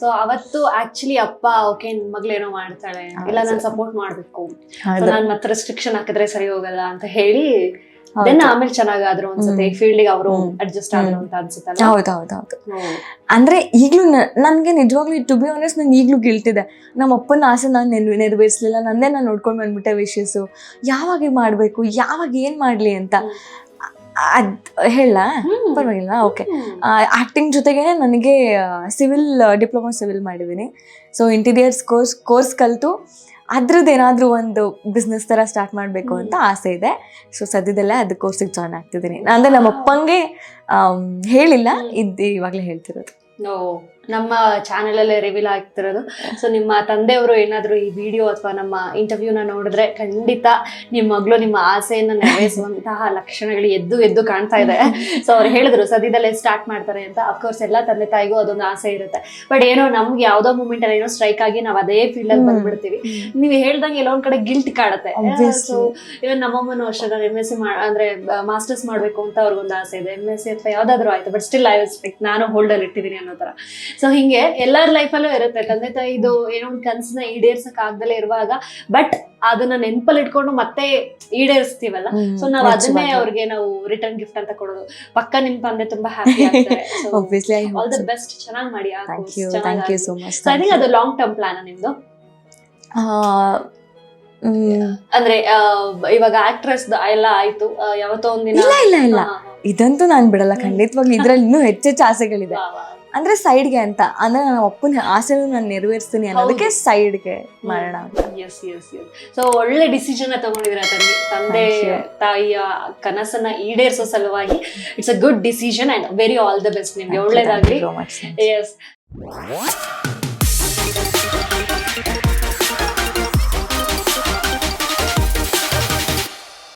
So ಅವತ್ತು actually ಅಪ್ಪ okay ಮಗಳೇನೋ ಮಾಡ್ತಾಳೆ. ಇಲ್ಲ ನಾನು ಸಪೋರ್ಟ್ ಮಾಡ್ಬೇಕು. ನಾನ್ ಮತ್ತೆ ರೆಸ್ಟ್ರಿಕ್ಷನ್ ಹಾಕಿದ್ರೆ ಸರಿ ಹೋಗಲ್ಲ ಅಂತ ಹೇಳಿ ದೆನ್ ಆಮೇಲೆ ಚೆನ್ನಾಗಾದ್ರು ಅನ್ಸುತ್ತೆ. ಈ ಫೀಲ್ಡ್ಗೆ ಅವರು ಅಡ್ಜಸ್ಟ್ ಆದ್ರು ಅಂತ ಅನ್ಸುತ್ತಲ್ಲ? ಹೌದು ಹೌದು ಹೌದು. ಅಂದ್ರೆ ಈಗ್ಲೂ ನನ್ಗೆ ನಿಜವಾಗ್ಲೂ ಟು ಬಿ ಆನೆಸ್ಟ್ ನನ್ ಈಗ್ಲೂ ಗಿಲ್ಟಿದೆ ನಮ್ಮ ಅಪ್ಪನ ಆಸೆ ನಾನು ನೆನ್ ನೆರವೇರಿಸಲಿಲ್ಲ. ನಂದೇ ನಾನು ನೋಡ್ಕೊಂಡು ಬಂದ್ಬಿಟ್ಟೆ ವಿಶಸ್ಸು ಯಾವಾಗ ಮಾಡ್ಬೇಕು? ಯಾವಾಗ ಏನ್ ಮಾಡ್ಲಿ ಅಂತ. ಅದ್ ಹೇಳ. ಪರವಾಗಿಲ್ಲ. ಓಕೆ. ಆಕ್ಟಿಂಗ್ ಜೊತೆಗೆ ನನಗೆ ಸಿವಿಲ್ ಡಿಪ್ಲೊಮಾ ಸಿವಿಲ್ ಮಾಡಿದ್ದೀನಿ. ಸೊ ಇಂಟೀರಿಯರ್ಸ್ ಕೋರ್ಸ್ ಕೋರ್ಸ್ ಕಲಿತು ಅದ್ರದ್ದು ಏನಾದರೂ ಒಂದು ಬಿಸ್ನೆಸ್ ಥರ ಸ್ಟಾರ್ಟ್ ಮಾಡಬೇಕು ಅಂತ ಆಸೆ ಇದೆ. ಸೊ ಸದ್ಯದಲ್ಲೇ ಅದು ಕೋರ್ಸಿಗೆ ಜಾಯ್ನ್ ಆಗ್ತಿದ್ದೀನಿ. ಅಂದರೆ ನಮ್ಮ ಅಪ್ಪಂಗೆ ಆಮ್, ಹೇಳಿಲ್ಲ. ಇದ್ದು ಇವಾಗಲೇ ಹೇಳ್ತಿರೋದು. ನಮ್ಮ ಚಾನೆಲ್ ಅಲ್ಲೇ ರಿವೀಲ್ ಆಗ್ತಿರೋದು. ಸೊ ನಿಮ್ಮ ತಂದೆಯವರು ಏನಾದ್ರು ಈ ವಿಡಿಯೋ ಅಥವಾ ನಮ್ಮ ಇಂಟರ್ವ್ಯೂನ ನೋಡಿದ್ರೆ ಖಂಡಿತ ನಿಮ್ಮ ಮಗಳು ನಿಮ್ಮ ಆಸೆಯನ್ನು ನೆರವೇರಿಸುವಂತಹ ಲಕ್ಷಣಗಳು ಎದ್ದು ಎದ್ದು ಕಾಣ್ತಾ ಇದೆ. ಸೊ ಅವ್ರು ಹೇಳಿದ್ರು ಸದ್ಯದಲ್ಲೇ ಸ್ಟಾರ್ಟ್ ಮಾಡ್ತಾರೆ ಅಂತ. ಅಫ್ಕೋರ್ಸ್ ಎಲ್ಲ ತಂದೆ ತಾಯಿಗೂ ಅದೊಂದು ಆಸೆ ಇರುತ್ತೆ. ಬಟ್ ಏನೋ ನಮ್ಗೆ ಯಾವ್ದೋ ಮೂಮೆಂಟ್ ಅಲ್ಲಿ ಏನೋ ಸ್ಟ್ರೈಕ್ ಆಗಿ ನಾವ್ ಅದೇ ಫೀಲ್ಡ್ ಅಲ್ಲಿ. ಬಂದ್ಬಿಡ್ತೀವಿ. ನೀವು ಹೇಳ್ದಂಗೆ ಎಲ್ಲೊಂದ್ ಒಂದ್ ಕಡೆ ಗಿಲ್ಟ್ ಕಾಡುತ್ತೆ. ಸೊ ಇವನ್ ನಮ್ಮಮ್ಮನೂ ಅಷ್ಟೇ ನಾನು ಎಂ ಎಸ್ ಸಿ ಅಂದ್ರೆ ಮಾಸ್ಟರ್ಸ್ ಮಾಡ್ಬೇಕು ಅಂತ ಅವ್ರಿಗೊಂದು ಆಸೆ ಇದೆ. ಎಂ ಎಸ್ ಸಿ ಅಥವಾ ಯಾವ್ದಾದ್ರು ಆಯ್ತು. ಬಟ್ ಸ್ಟಿಲ್ ಐ ನಾನು ಹೋಲ್ಡ್ ಅಲ್ಲಿ ಇಟ್ಟಿದ್ದೀನಿ ಅನ್ನೋ ತರ. ಸೊ ಹಿಂಗೆ ಎಲ್ಲರ ಲೈಫಲ್ಲೂ ಇರುತ್ತೆ. ತಂದೆ ತಾಯಿ ಇದು ಏನೋ ಒಂದು ಕನ್ಸನ್ನ ಈಡೇರ್ಸಕ್ ಆಗ್ದಲೇ ಇರುವಾಗ ಬಟ್ ಅದನ್ನ ನೆನ್ಪಲ್ಲಿ ಇಟ್ಕೊಂಡು ಮತ್ತೆ ಈಡೇರಿಸ್ತೀವಲ್ಲ? ಸೊ ನಾವ್ ಅದನ್ನೇ ಅವ್ರಿಗೆ ನಾವು ರಿಟರ್ನ್ ಗಿಫ್ಟ್ ಅಂತ ಕೊಡೋದು. ಪಕ್ಕ ನಿಮ್ ತಂದೆ ತುಂಬಾ ಹ್ಯಾಪಿ ಆಲ್ ದ ಬೆಸ್ಟ್ ಚೆನ್ನಾಗಿ ಮಾಡಿ. ಸೋ think ಅದು ಲಾಂಗ್ ಟರ್ಮ್ ಪ್ಲಾನ್ ನಿಮ್ದು? ಇಲ್ಲ ಅಂದ್ರೆ ಇವಾಗ ಆಕ್ಟ್ರೆಸ್ ಎಲ್ಲ ಆಯ್ತು. ಯಾವತ್ತೋ ಒಂದಿನ ಇಲ್ಲ ಇಲ್ಲ ಹಾ, ಇದಂತೂ ನಾನು ಬಿಡಲ್ಲ. ಖಂಡಿತವಾಗ್ಲೂ ಇದ್ರಲ್ಲಿ ಇನ್ನೂ ಹೆಚ್ಚೆಚ್ಚು ಆಸೆಗಳಿದೆ. ಅಂದ್ರೆ ಸೈಡ್ಗೆ ಅಂತ. ಅಂದ್ರೆ ನನ್ನ ಅಪ್ಪನ ಆಸೆನ ನಾನು ನೆರವೇರಿಸ್ತೀನಿ ಅನ್ನೋದಕ್ಕೆ ಸೈಡ್ಗೆ ಮಾಡೋಣ ಅಂತ. ಎಸ್ ಎಸ್ ಸೊ ಒಳ್ಳೆ ಡಿಸಿಷನ್ ತಗೊಂಡಿದ್ರ ತಂದೆ ತಂದೆ ತಾಯಿಯ ಕನಸನ್ನ ಈಡೇರಿಸೋ ಸಲುವಾಗಿ? It's a good decision and very all the best ನಿಮ್ಗೆ. ಒಳ್ಳೇದಾಗ್ಲಿ. ಎಸ್